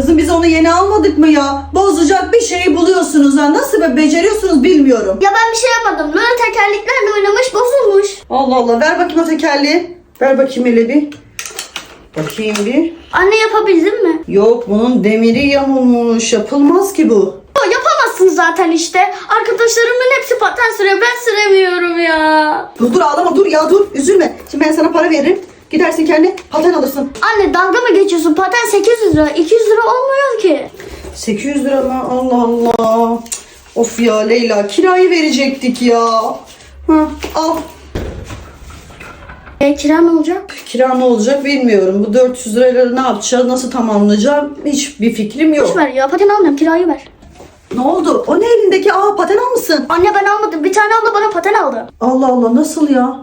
Kızım biz onu yeni almadık mı ya? Bozacak bir şeyi buluyorsunuz ha. Nasıl be beceriyorsunuz bilmiyorum. Ya ben bir şey yapmadım. Nuri tekerleklerle oynamış bozulmuş. Allah Allah ver bakayım o tekerleği. Ver bakayım hele bir. Bakayım bir. Anne yapabildin mi? Yok bunun demiri yamulmuş. Yapılmaz ki bu. Ya, yapamazsın zaten işte. Arkadaşlarımın hepsi paten sürüyor. Ben süremiyorum ya. Dur dur ağlama dur ya dur. Üzülme. Şimdi ben sana para veririm. Gidersin kendine paten alırsın. Anne dalga mı geçiyorsun? Paten 800 lira. 200 lira olmuyor ki. 800 lira mı? Allah Allah. Of ya Leyla kirayı verecektik ya. Ha, al. E kira ne olacak? Kira ne olacak bilmiyorum. Bu 400 lirayla ne yapacağız? Nasıl tamamlayacağım? Hiçbir fikrim yok. Boş ver ya paten almıyorum kirayı ver. Ne oldu? O ne elindeki? Aa paten almışsın. Anne ben almadım. Bir tane abla bana paten aldı. Allah Allah nasıl ya?